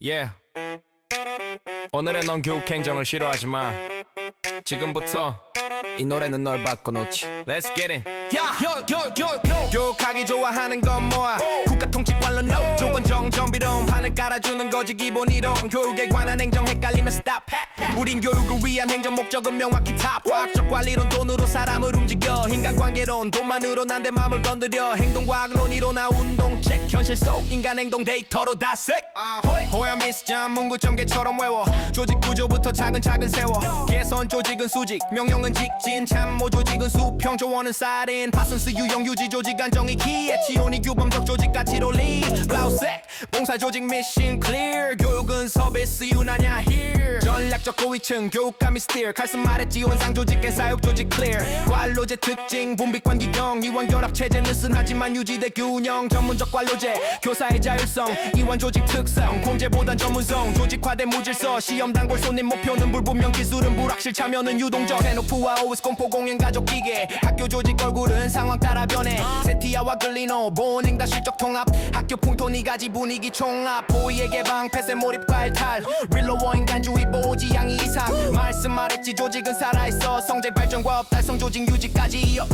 Yeah. 오늘의 넌 교육 행정을 싫어하지만 지금부터 이 노래는 널 바꿔놓지. Let's get it. 야 요 요 요 요 교육하기 좋아하는 건 뭐야? 국가 통치 관련 no. 조건 정정 판을 깔아주는 거지 기본 이론. 교육에 관한 행정 헷갈리면 stop. 우린 교육을 위한 행정 목적은 명확히 top. 과학적 관리론 돈으로 사람을 움직여. 인간관계론 돈만으로 난내 마음을 건드려. 행동과학론이로나 운동책 현실 속 인간 행동 데이터로 다 색. 호야 미스전 문구점개처럼 외워. 조직 구조부터 차근차근 세워. 개선 조직은 수직, 명령은 직진, 참모 조직은 수평, 조언은 살인, 파슨스 유형 유지 조직 안정이 기에 치온이 규범 봉사 조직 미션 클리어. 교육은 서비스 유나냐 here. 전략적 고위층 교육감이 스틸 칼슨 말했지 원상 조직엔 사육 조직 클리어. 관로제 특징 분비관 기경. 이원 결합 체제 느슨하지만 유지돼 균형. 전문적 관로제 교사의 자율성. 이원 조직 특성 공제보단 전문성. 조직화된 무질서 시험 단골 손님 목표는 불분명 기술은 불확실 참여는 유동적. 해노프와 오스 공포 공연 가족 기계. 학교 조직 얼굴은 상황 따라 변해. 세티아와 글리노 보닝다 실적 통합. 학교 풍토 니 가지 분위기 총합 보이의 개방 폐쇄 몰입과 일탈. 릴로워 인간주의 보호지 양이 이상. 말씀 말했지 조직은 살아있어. 성장 발전과 업달성 조직 유지까지 이어